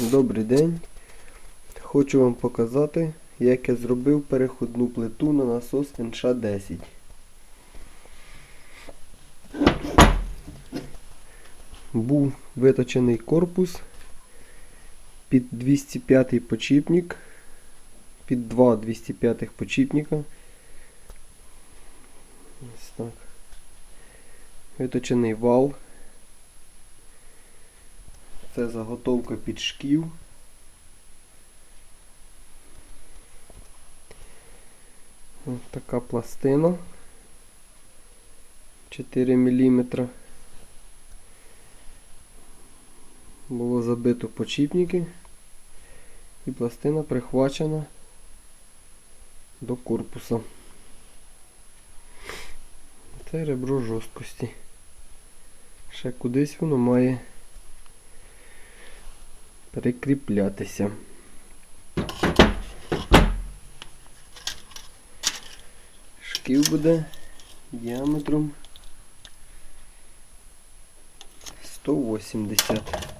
Добрий день. Хочу вам показати, як я зробив переходну плиту на насос НШ-10. Був виточений корпус під 205 почіпник, під два 205 почіпника. Виточений вал. Це заготовка під шків. Ось така пластина. 4 мм. Було забито почіпники. І пластина прихвачена до корпуса. Це ребро жорсткості. Ще кудись воно має прикріплятися. Шків буде діаметром 180.